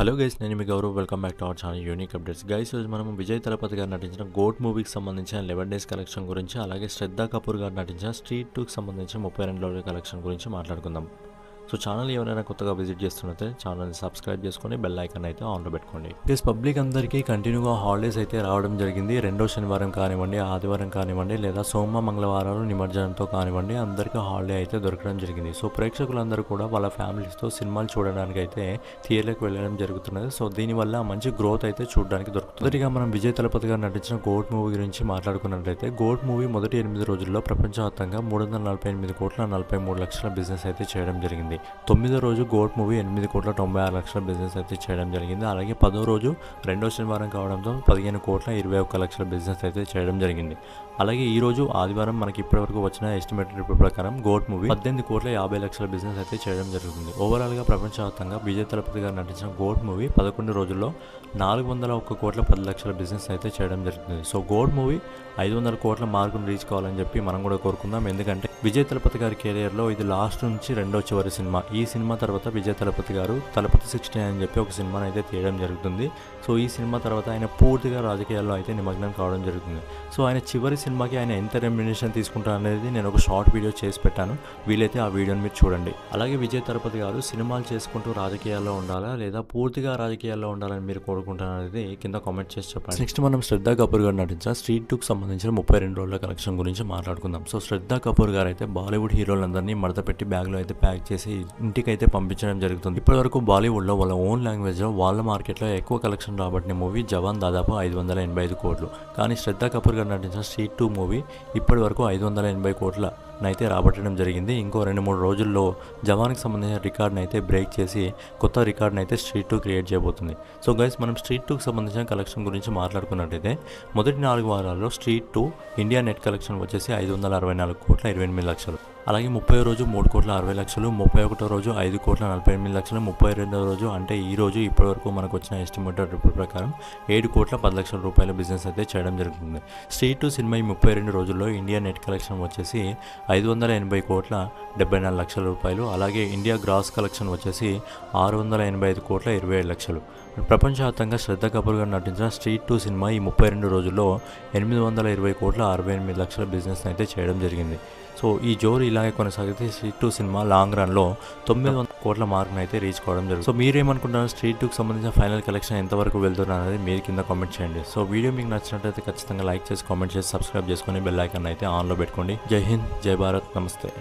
Hello guys నేను మీ Gaurav. Welcome back to our channel unique updates. Guys రోజు మనం విజయ్ తలపతి గారు నటించిన గోట్ మూవీకి సంబంధించిన లెవెన్ డేస్ కలెక్షన్ గురించి అలాగే శ్రద్ధా కపూర్ గారు నటించిన స్ట్రీట్ టూకి సంబంధించిన ముప్పై రెండు రోజుల కలెక్షన్ గురించి మాట్లాడుకుందాం. సో ఛానల్ ఎవరైనా కొత్తగా విజిట్ చేస్తున్నట్టే ఛానల్ని సబ్స్క్రైబ్ చేసుకొని బెల్ ఐకాన్ అయితే ఆన్లో పెట్టుకోండి. ప్లస్ పబ్లిక్ అందరికీ కంటిన్యూగా హాలిడేస్ అయితే రావడం జరిగింది. రెండో శనివారం కానివ్వండి ఆదివారం కానివ్వండి లేదా సోమ మంగళవారాలు నిమజ్జనంతో కానివ్వండి అందరికీ హాలిడే అయితే దొరకడం జరిగింది. సో ప్రేక్షకులందరూ కూడా వాళ్ళ ఫ్యామిలీస్తో సినిమాలు చూడడానికి అయితే థియేటర్కి వెళ్ళడం జరుగుతున్నది. సో దీనివల్ల మంచి గ్రోత్ అయితే చూడడానికి దొరుకుతుంది. మొదటిగా మనం విజయ్ తలపతి గారు నటించిన గోట్ మూవీ గురించి మాట్లాడుకున్నట్లయితే గోట్ మూవీ మొదటి ఎనిమిది రోజుల్లో ప్రపంచవ్యాప్తంగా మూడు వందల నలభై ఎనిమిది కోట్ల నలభై మూడు లక్షల బిజినెస్ అయితే చేయడం జరిగింది. తొమ్మిదో రోజు గోట్ మూవీ ఎనిమిది కోట్ల తొంభై ఆరు లక్షల బిజినెస్ అయితే చేయడం జరిగింది. అలాగే పదో రోజు రెండో శనివారం కావడంతో పదిహేను కోట్ల ఇరవై ఒక్క లక్షల బిజినెస్ అయితే చేయడం జరిగింది. అలాగే ఈ రోజు ఆదివారం మనకి ఇప్పటివరకు వచ్చిన ఎస్టిమేటెడ్ రిపోర్ట్ ప్రకారం గోట్ మూవీ పద్దెనిమిది కోట్ల యాభై లక్షల బిజినెస్ అయితే చేయడం జరుగుతుంది. ఓవరాల్గా ప్రపంచవ్యాప్తంగా విజయ్ తలపతి గారు నటించిన గోట్ మూవీ పదకొండు రోజుల్లో నాలుగు వందల ఒక్క కోట్ల పది లక్షల బిజినెస్ అయితే చేయడం జరుగుతుంది. సో గోట్ మూవీ ఐదు వందల కోట్ల మార్కును రీచ్ కావాలని చెప్పి మనం కూడా కోరుకుందాం. ఎందుకంటే విజయ్ తలపతి గారి కెరియర్లో ఇది లాస్ట్ నుంచి రెండో చివరి సినిమా ఈ సినిమా తర్వాత విజయ్ తలపతి గారు తలపతి సిక్స్టీ అని చెప్పి ఒక సినిమాని అయితే తీయడం జరుగుతుంది. సో ఈ సినిమా తర్వాత ఆయన పూర్తిగా రాజకీయాల్లో అయితే నిమగ్నం కావడం జరుగుతుంది. సో ఆయన చివరి సినిమాకి ఆయన ఎంత రెమ్యునేషన్ తీసుకుంటారు అనేది నేను ఒక షార్ట్ వీడియో చేసి పెట్టాను. వీలైతే ఆ వీడియోని మీరు చూడండి. అలాగే విజయ్ తలపతి గారు సినిమాలు చేసుకుంటూ రాజకీయాల్లో ఉండాలా లేదా పూర్తిగా రాజకీయాల్లో ఉండాలని మీరు కోరుకుంటారు అనేది కింద కామెంట్ చేసి చెప్పండి. నెక్స్ట్ మనం శ్రద్ధా కపూర్ గారు నటించిన స్ట్రీట్ టూకి సంబంధించిన ముప్పై రెండు రోజుల కలెక్షన్ గురించి మాట్లాడుకుందాం. సో శ్రద్ధా కపూర్ గారు అయితే బాలీవుడ్ హీరోలందరినీ మడత పెట్టి బ్యాగ్లో అయితే ప్యాక్ చేసి ఇంటికైతే పంపించడం జరుగుతుంది. ఇప్పటివరకు బాలీవుడ్లో వాళ్ళ ఓన్ లాంగ్వేజ్లో వాళ్ళ మార్కెట్లో ఎక్కువ కలెక్షన్ రాబట్టిన మూవీ జవాన్ దాదాపు ఐదు వందల ఎనభై ఐదు కోట్లు. కానీ శ్రద్ధా కపూర్ గారు నటించిన సీ టూ మూవీ ఇప్పటి వరకు ఐదు వందల ఎనభై కోట్ల. అయితే రాబట్టడం జరిగింది. ఇంకో రెండు మూడు రోజుల్లో జవాన్కి సంబంధించిన రికార్డ్ని అయితే బ్రేక్ చేసి కొత్త రికార్డ్ని అయితే స్ట్రీట్ టూ క్రియేట్ చేయబోతుంది. సో గైస్ మనం స్ట్రీట్ టూకి సంబంధించిన కలెక్షన్ గురించి మాట్లాడుకున్నట్టయితే మొదటి నాలుగు వారాల్లో Stree two India net collection వచ్చేసి ఐదు వందల అరవై నాలుగు కోట్ల ఇరవై ఎనిమిది లక్షలు. అలాగే ముప్పై రోజు మూడు కోట్ల అరవై లక్షలు ముప్పై ఒకటో రోజు ఐదు కోట్ల నలభై ఎనిమిది లక్షలు ముప్పై రెండో రోజు అంటే ఈ రోజు ఇప్పటివరకు మనకు వచ్చిన ఎస్టిమేటెడ్ రిపోర్ట్ ప్రకారం ఏడు కోట్ల పది లక్షల రూపాయల బిజినెస్ అయితే చేయడం జరుగుతుంది. స్ట్రీట్ టు సినిమా ఈ ముప్పై రెండు రోజుల్లో ఇండియా నెట్ కలెక్షన్ వచ్చేసి ఐదు వందల ఎనభై కోట్ల డెబ్బై నాలుగు లక్షల రూపాయలు అలాగే ఇండియా గ్రాస్ కలెక్షన్ వచ్చేసి ఆరు వందల ఎనభై ఐదు కోట్ల ఇరవై ఏడు లక్షలు. ప్రపంచవ్యాప్తంగా శ్రద్ధ కపూర్ గారు నటించిన స్ట్రీట్ టూ సినిమా ఈ ముప్పై రెండు రోజుల్లో ఎనిమిది వందల ఇరవై కోట్ల అరవై ఎనిమిది లక్షల బిజినెస్ అయితే చేయడం జరిగింది. సో ఈ జోరు ఇలాగే కొనసాగితే స్ట్రీట్ టూ సినిమా లాంగ్ రన్లో తొమ్మిది వందల కోట్ల మార్కును అయితే రీచ్ కావడం జరుగుతుంది. సో మీరేమనుకుంటున్నారు? స్ట్రీట్ టూకి సంబంధించిన ఫైనల్ కలెక్షన్ ఎంతవరకు వెళ్తున్నారు అనేది మీరు కింద కామెంట్ చేయండి. సో వీడియో మీకు నచ్చినట్లయితే ఖచ్చితంగా లైక్ చేసి కామెంట్ చేసి సబ్స్క్రైబ్ చేసుకొని బెల్ ఐకాన్ అయితే ఆన్లో పెట్టుకోండి. జై హింద్ జై భారత్. నమస్తే.